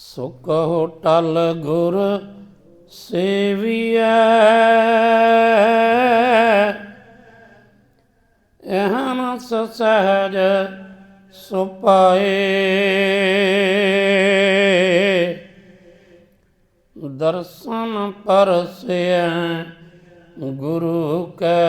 ਸੁਖ ਟਲ ਗੁਰ ਸੇਵੀਐ। ehana ਸਹਿਜ ਸੁਪਾਏ। ਦਰਸ਼ਨ ਪਰਸਿਐ ਗੁਰੂ ਕੈ।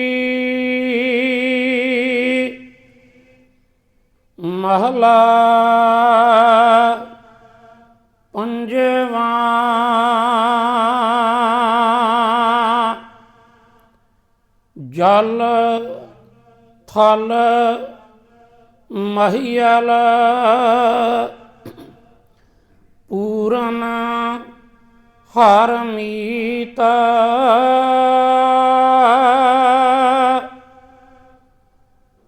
ਮਹਲਾ ਪੰਜਵਾ ਜਲ ਥਲ ਮਹੀਲ ਪੂਰਨ ਹਰ ਮੀਤ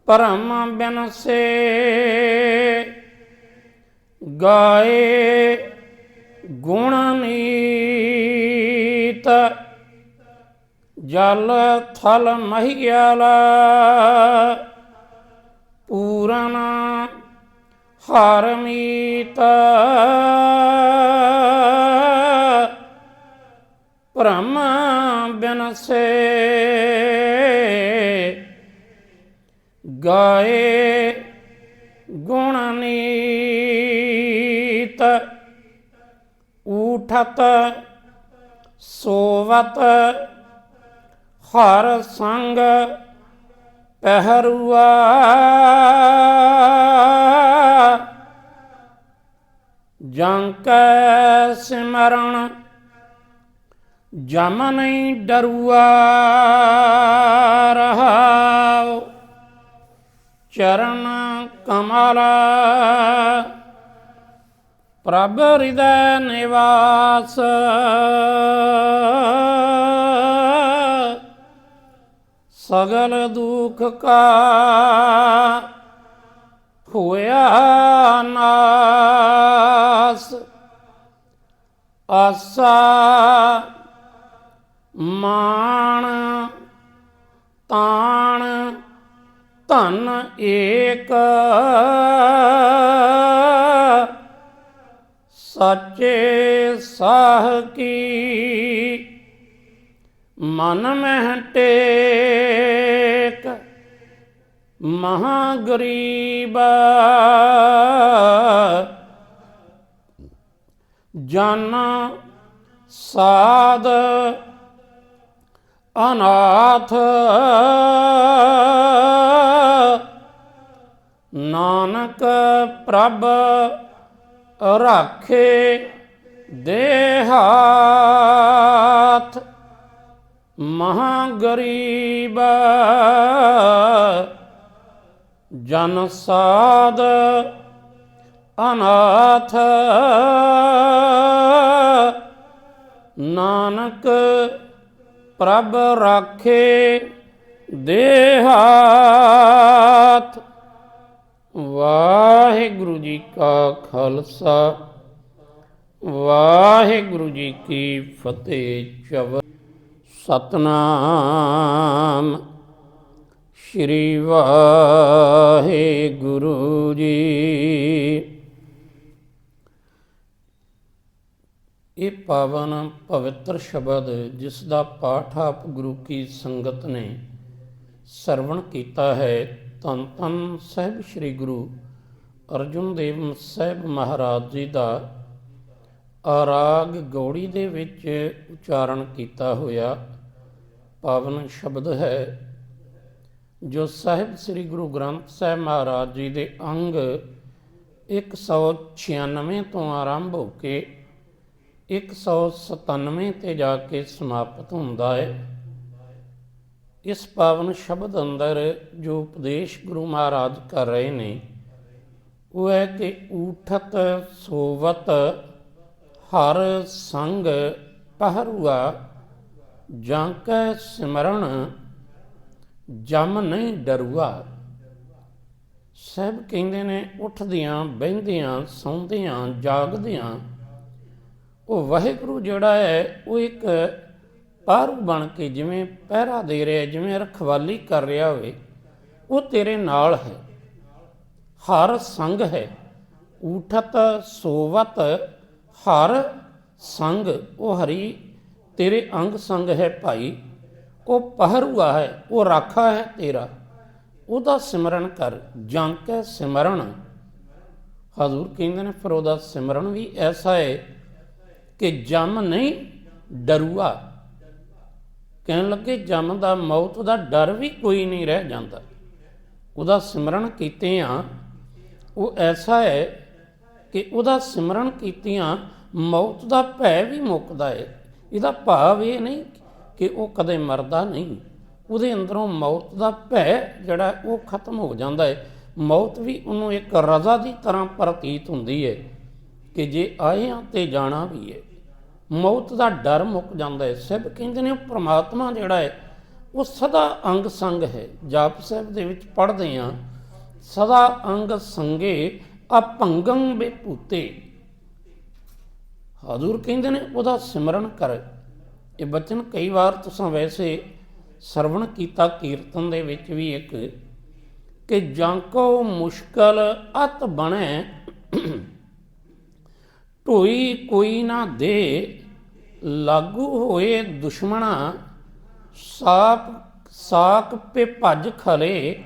ਪਰਮ ਬਿਨਸੇ ਗਾਏ ਗੁਣ ਨੀਤ ਜਲ ਥਲ ਮਹੀਲ ਪੂਰਨ ਹਰ ਮੀਤ ਭ੍ਰਮ ਬਿਨਸੇ ਗਾਏ ਗੁਣ ਨੀਤ ਉਠਤ ਸੋਵਤ ਹਰ ਸੰਗ ਪਹਿਰੂਆ। ਜੰਕ ਸਿਮਰਨ ਜਮ ਨਹੀਂ ਡਰੂਆ ਰਹਾਉ ਚਰਨ ਕਮਲ ਪ੍ਰਭ ਹਿਰਦੈ ਨਿਵਾਸ। ਸਗਲ ਦੁਖ ਕਾ ਹੋਇਆ ਨਾਸ। ਆਸਾ ਮਾਣ ਤਾਣ ਧਨ ਏਕ। ਸੱਚੇ ਸਾਹ ਕੀ ਮਨ ਮਹਿ ਟੇਕ। ਮਹਾ ਗਰੀਬ। ਜਨ ਸਾਧ ਅਨਾਥ। ਨਾਨਕ ਪ੍ਰਭ ਰਾਖੇ ਦੇਹਾਤ ਮਹਾ ਗਰੀਬ ਜਨ ਸਾਧ ਅਨਾਥ ਨਾਨਕ ਪ੍ਰਭ ਰਾਖੇ ਦੇਹਾਤ ਵਾਹਿਗੁਰੂ ਜੀ ਕਾ ਖਾਲਸਾ, ਵਾਹਿਗੁਰੂ ਜੀ ਕੀ ਫਤਿਹ। ਚਵ ਸਤਨਾਮ। ਸ਼੍ਰੀ ਵਾਹਿਗੁਰੂ ਜੀ। ਇਹ ਪਾਵਨ ਪਵਿੱਤਰ ਸ਼ਬਦ, ਜਿਸ ਦਾ ਪਾਠ ਆਪ ਗੁਰੂ ਕੀ ਸੰਗਤ ਨੇ ਸਰਵਣ ਕੀਤਾ ਹੈ, ਧੰਨ ਧੰਨ ਸਾਹਿਬ ਸ੍ਰੀ ਗੁਰੂ ਅਰਜੁਨ ਦੇਵ ਸਾਹਿਬ ਮਹਾਰਾਜ ਜੀ ਦਾ ਆਰਾਗ ਗੌੜੀ ਦੇ ਵਿੱਚ ਉਚਾਰਨ ਕੀਤਾ ਹੋਇਆ ਪਾਵਨ ਸ਼ਬਦ ਹੈ, ਜੋ ਸਾਹਿਬ ਸ੍ਰੀ ਗੁਰੂ ਗ੍ਰੰਥ ਸਾਹਿਬ ਮਹਾਰਾਜ ਜੀ ਦੇ ਅੰਗ 196 ਤੋਂ ਆਰੰਭ ਹੋ ਕੇ 197 ਤੇ ਜਾ ਕੇ ਸਮਾਪਤ ਹੁੰਦਾ ਹੈ। ਇਸ ਪਾਵਨ ਸ਼ਬਦ ਅੰਦਰ ਜੋ ਉਪਦੇਸ਼ ਗੁਰੂ ਮਹਾਰਾਜ ਕਰ ਰਹੇ ਨੇ, ਉਹ ਹੈ ਕਿ ਊਠਤ ਸੋਵਤ ਹਰ ਸੰਗ ਪਹਰੂਆ, ਜਾਂ ਕੈ ਸਿਮਰਨ ਜਮ ਨਹੀਂ ਡਰੂਆ। ਸਭ ਕਹਿੰਦੇ ਨੇ, ਉੱਠਦਿਆਂ, ਬਹਿੰਦਿਆਂ, ਸੌਂਦਿਆਂ, ਜਾਗਦਿਆਂ, ਉਹ ਵਾਹਿਗੁਰੂ ਜਿਹੜਾ ਹੈ, ਉਹ ਇੱਕ ਪਾਰੂ ਬਣ ਕੇ ਜਿਵੇਂ ਪਹਿਰਾ ਦੇ ਰਿਹਾ, ਜਿਵੇਂ ਰਖਵਾਲੀ ਕਰ ਰਿਹਾ ਹੋਵੇ, ਉਹ ਤੇਰੇ ਨਾਲ ਹੈ। ਹਰ ਸੰਗ ਹੈ। ਊਠਤ ਸੋਵਤ ਹਰ ਸੰਗ। ਉਹ ਹਰੀ, ਤੇਰੇ ਅੰਗ ਸੰਗ ਹੈ ਭਾਈ। ਉਹ ਪਹਰੂਆ ਹੈ, ਉਹ ਰਾਖਾ ਹੈ ਤੇਰਾ। ਉਹਦਾ ਸਿਮਰਨ ਕਰ, ਜਾਂ ਕੇ ਸਿਮਰਨ। ਹਜ਼ੂਰ ਕਹਿੰਦੇ ਨੇ, ਫਿਰ ਉਹਦਾ ਸਿਮਰਨ ਵੀ ਐਸਾ ਹੈ ਕਿ ਜਮ ਨਹੀਂ ਡਰੂਆ। ਕਹਿਣ ਲੱਗੇ ਜਮ ਦਾ ਮੌਤ ਦਾ ਡਰ ਵੀ ਕੋਈ ਨਹੀਂ ਰਹਿ ਜਾਂਦਾ। ਉਹਦਾ ਸਿਮਰਨ ਕੀਤੇ ਆ ਉਹ ਐਸਾ ਹੈ ਕਿ ਉਹਦਾ ਸਿਮਰਨ ਕੀਤਿਆਂ ਮੌਤ ਦਾ ਭੈ ਵੀ ਮੁੱਕਦਾ ਹੈ। ਇਹਦਾ ਭਾਵ ਇਹ ਨਹੀਂ ਕਿ ਉਹ ਕਦੇ ਮਰਦਾ ਨਹੀਂ। ਉਹਦੇ ਅੰਦਰੋਂ ਮੌਤ ਦਾ ਭੈ ਜਿਹੜਾ, ਉਹ ਖਤਮ ਹੋ ਜਾਂਦਾ ਹੈ। ਮੌਤ ਵੀ ਉਹਨੂੰ ਇੱਕ ਰਜ਼ਾ ਦੀ ਤਰ੍ਹਾਂ ਪ੍ਰਤੀਤ ਹੁੰਦੀ ਹੈ ਕਿ ਜੇ ਆਏ ਹਾਂ ਤੇ ਜਾਣਾ ਵੀ ਹੈ। ਮੌਤ ਦਾ ਡਰ ਮੁੱਕ ਜਾਂਦਾ ਹੈ। ਸਭ ਕਹਿੰਦੇ ਨੇ ਉਹ ਪ੍ਰਮਾਤਮਾ ਜਿਹੜਾ ਹੈ, ਉਹ ਸਦਾ ਅੰਗ ਸੰਗ ਹੈ। ਜਾਪ ਸਾਹਿਬ ਦੇ ਵਿੱਚ ਪੜ੍ਹਦੇ ਆ ਸਦਾ ਅੰਗ ਸੰਗੇ ਅਪੰਗੰ ਬੇਪੂਤੇ ਹਜ਼ੂਰ ਕਹਿੰਦੇ ਨੇ, ਉਹਦਾ ਸਿਮਰਨ ਕਰ। ਇਹ ਬਚਨ ਕਈ ਵਾਰ ਤੁਸੀਂ ਵੈਸੇ ਸਰਵਣ ਕੀਤਾ ਕੀਰਤਨ ਦੇ ਵਿੱਚ ਵੀ ਇੱਕ, ਕਿ ਜਾਂ ਕੋ ਮੁਸ਼ਕਲ ਅਤ ਬਣੇ, ਢੋਈ ਕੋਈ ਨਾ ਦੇ ਲਾਗੂ ਹੋਏ ਦੁਸ਼ਮਣਾ ਸਾਪ, ਸਾਕ ਪੇ ਭੱਜ ਖਲੇ।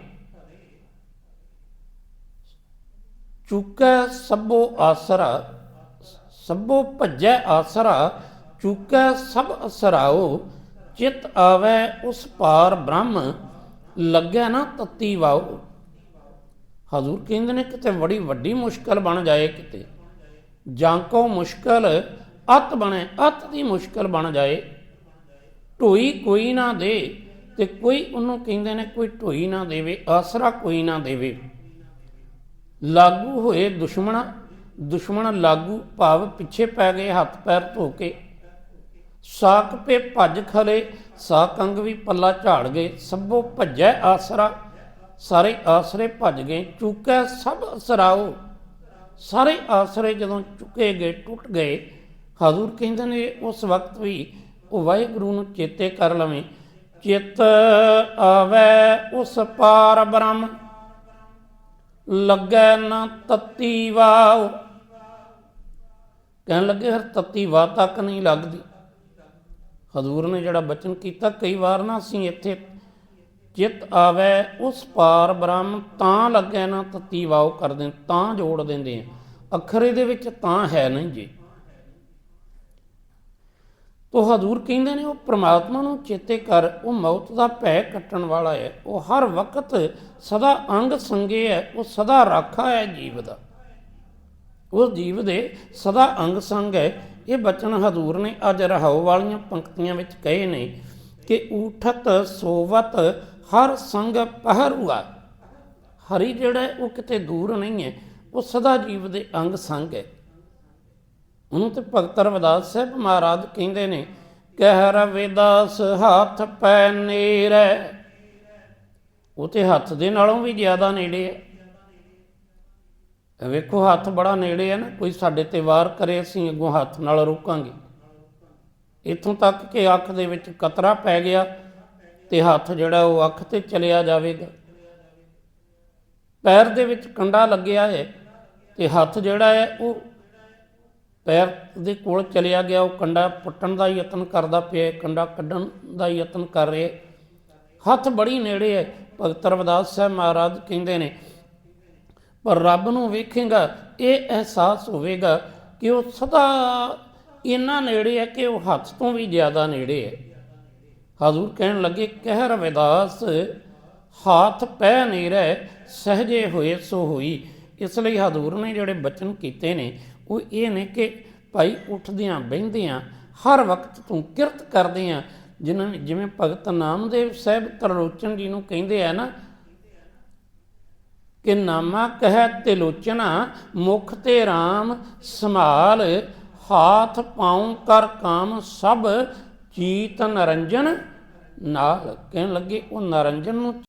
ਚੁੱਕੈ ਸਭੋ ਆਸਰਾ, ਸਭੋ ਭੱਜੈ ਆਸਰਾ, ਚੁੱਕੈ ਸਭ ਅਸਰਾਓ, ਚਿਤ ਆਵੇ ਉਸ ਪਾਰ ਬ੍ਰਹਮ, ਲੱਗੈ ਨਾ ਤਤੀ ਵਾਓ। ਹਜ਼ੂਰ ਕਹਿੰਦੇ ਨੇ ਕਿਤੇ ਬੜੀ ਵੱਡੀ ਮੁਸ਼ਕਲ ਬਣ ਜਾਏ ਕਿਤੇ। ਜਾਂ ਕੋ ਮੁਸ਼ਕਲ ਅਤ ਬਣੇ, ਅਤ ਦੀ ਮੁਸ਼ਕਲ ਬਣ ਜਾਏ। ਢੋਈ ਕੋਈ ਨਾ ਦੇ ਤੇ ਕੋਈ ਉਹਨੂੰ ਕਹਿੰਦੇ ਨੇ ਕੋਈ ਢੋਈ ਨਾ ਦੇਵੇ, ਆਸਰਾ ਕੋਈ ਨਾ ਦੇਵੇ। ਲਾਗੂ ਹੋਏ ਦੁਸ਼ਮਣਾ, ਦੁਸ਼ਮਣ ਲਾਗੂ ਭਾਵ ਪਿੱਛੇ ਪੈ ਗਏ, ਹੱਥ ਪੈਰ ਧੋ ਕੇ। ਸਾਕ ਪੇ ਭੱਜ ਖਲੇ, ਸਾਕ ਅੰਗ ਵੀ ਪੱਲਾ ਝਾੜ ਗਏ, ਸਭੋ ਭੱਜੈ ਆਸਰਾ। ਸਾਰੇ ਆਸਰੇ ਭੱਜ ਗਏ, ਚੁੱਕੈ ਸਭ ਅਸਰਾਓ ਸਾਰੇ ਆਸਰੇ ਜਦੋਂ ਚੁੱਕੇ ਗਏ, ਟੁੱਟ ਗਏ ਹਜ਼ੂਰ ਕਹਿੰਦੇ ਨੇ, ਉਸ ਵਕਤ ਵੀ ਉਹ ਵਾਹਿਗੁਰੂ ਨੂੰ ਚੇਤੇ ਕਰ ਲਵੇਂ। ਚਿੱਤ ਆਵੇ ਉਸ ਪਾਰ ਬ੍ਰਹਮ, ਲੱਗੈ ਨਾ ਤਤੀ ਵਾਉ। ਕਹਿਣ ਲੱਗੇ, ਹਰ ਤਤੀ ਵਾਹ ਤੱਕ ਨਹੀਂ ਲੱਗਦੀ। ਹਜ਼ੂਰ ਨੇ ਜਿਹੜਾ ਬਚਨ ਕੀਤਾ, ਕਈ ਵਾਰ ਨਾ ਅਸੀਂ ਇੱਥੇ ਚਿੱਤ ਆਵੇ ਉਸ ਪਾਰ ਬ੍ਰਹਮ, ਤਾਂ ਲੱਗੈ ਨਾ ਤਤੀ ਵਾਉ ਕਰਦੇ ਤਾਂ ਜੋੜ ਦਿੰਦੇ ਆ। ਅੱਖਰ ਇਹਦੇ ਵਿੱਚ ਤਾਂ ਹੈ ਨਹੀਂ ਜੀ। ਉਹ ਹਜ਼ੂਰ ਕਹਿੰਦੇ ਨੇ, ਉਹ ਪ੍ਰਮਾਤਮਾ ਨੂੰ ਚੇਤੇ ਕਰ, ਉਹ ਮੌਤ ਦਾ ਭੈ ਕੱਟਣ ਵਾਲਾ ਹੈ। ਉਹ ਹਰ ਵਕਤ ਸਦਾ ਅੰਗ ਸੰਗੇ ਹੈ, ਉਹ ਸਦਾ ਰਾਖਾ ਹੈ ਜੀਵ ਦਾ। ਉਹ ਜੀਵ ਦੇ ਸਦਾ ਅੰਗ ਸੰਗ ਹੈ। ਇਹ ਬਚਨ ਹਜ਼ੂਰ ਨੇ ਅੱਜ ਰਹਾਉ ਵਾਲੀਆਂ ਪੰਕਤੀਆਂ ਵਿੱਚ ਕਹੇ ਨੇ ਕਿ ਊਠਤ ਸੋਵਤ ਹਰ ਸੰਗ ਪਹਿਰੂਆ। ਹਰੀ ਜਿਹੜਾ ਉਹ ਕਿਤੇ ਦੂਰ ਨਹੀਂ ਹੈ। ਉਹ ਸਦਾ ਜੀਵ ਦੇ ਅੰਗ ਸੰਗ ਹੈ। ਉਹਨੂੰ ਤੇ ਭਗਤ ਰਵਿਦਾਸ ਸਾਹਿਬ ਮਹਾਰਾਜ ਕਹਿੰਦੇ ਨੇ, ਕਹਿ ਰਵਿਦਾਸ ਹੱਥ ਪੈ ਨੇਰੇ। ਉਹ ਤੇ ਹੱਥ ਦੇ ਨਾਲੋਂ ਵੀ ਜ਼ਿਆਦਾ ਨੇੜੇ ਹੈ। ਵੇਖੋ, ਹੱਥ ਬੜਾ ਨੇੜੇ ਹੈ ਨਾ, ਕੋਈ ਸਾਡੇ ਤੇ ਵਾਰ ਕਰੇ, ਅਸੀਂ ਅੱਗੋਂ ਹੱਥ ਨਾਲ ਰੋਕਾਂਗੇ। ਇਥੋਂ ਤੱਕ ਕਿ ਅੱਖ ਦੇ ਵਿੱਚ ਕਤਰਾ ਪੈ ਗਿਆ ਤੇ ਹੱਥ ਜਿਹੜਾ ਉਹ ਅੱਖ ਤੇ ਚਲਿਆ ਜਾਵੇਗਾ। ਪੈਰ ਦੇ ਵਿੱਚ ਕੰਡਾ ਲੱਗਿਆ ਹੈ ਤੇ ਹੱਥ ਜਿਹੜਾ ਹੈ, ਉਹ ਪੈਰ ਦੇ ਕੋਲ ਚਲਿਆ ਗਿਆ, ਉਹ ਕੰਡਾ ਪੁੱਟਣ ਦਾ ਯਤਨ ਕਰਦਾ ਪਿਆ, ਕੰਡਾ ਕੱਢਣ ਦਾ ਯਤਨ ਕਰ ਰਿਹਾ। ਹੱਥ ਬੜੀ ਨੇੜੇ ਹੈ, ਭਗਤ ਰਵਿਦਾਸ ਸਾਹਿਬ ਮਹਾਰਾਜ ਕਹਿੰਦੇ ਨੇ, ਪਰ ਰੱਬ ਨੂੰ ਵੇਖੇਗਾ, ਇਹ ਅਹਿਸਾਸ ਹੋਵੇਗਾ ਕਿ ਉਹ ਸਦਾ ਇੰਨਾ ਨੇੜੇ ਹੈ ਕਿ ਉਹ ਹੱਥ ਤੋਂ ਵੀ ਜ਼ਿਆਦਾ ਨੇੜੇ ਹੈ। ਹਜ਼ੂਰ ਕਹਿਣ ਲੱਗੇ, ਕਹਿ ਰਵਿਦਾਸ, ਹੱਥ ਪੈ ਨਹੀਂ ਰਹਿ ਸਹਜੇ ਹੋਏ ਸੋ ਹੋਈ। ਇਸ ਲਈ ਹਜ਼ੂਰ ਨੇ ਜਿਹੜੇ ਬਚਨ ਕੀਤੇ ਨੇ ਉਹ ਇਹ ਨੇ ਕਿ ਭਾਈ ਉੱਠਦਿਆਂ, ਬਹਿੰਦਿਆਂ, ਹਰ ਵਕਤ ਤੂੰ ਕਿਰਤ ਕਰਦੇ ਆ ਜਿਨ੍ਹਾਂ ਜਿਵੇਂ ਭਗਤ ਨਾਮਦੇਵ ਸਾਹਿਬ ਤਰਲੋਚਨ ਜੀ ਨੂੰ ਕਹਿੰਦੇ ਆ ਨਾ ਕਿ ਨਾਮਾ ਕਹੈ ਤੇ ਲੋਚਨਾ ਮੁਖ ਤੇ ਰਾਮ ਸੰਭਾਲ, ਹਾਥ ਪਾਉ ਕਰ ਕਾਮ ਸਭ, ਚੀਤ ਨਰੰਜਨ ਨਾਲ। ਕਹਿਣ ਲੱਗੇ, ਉਹ ਨਰੰਜਨ ਨੂੰ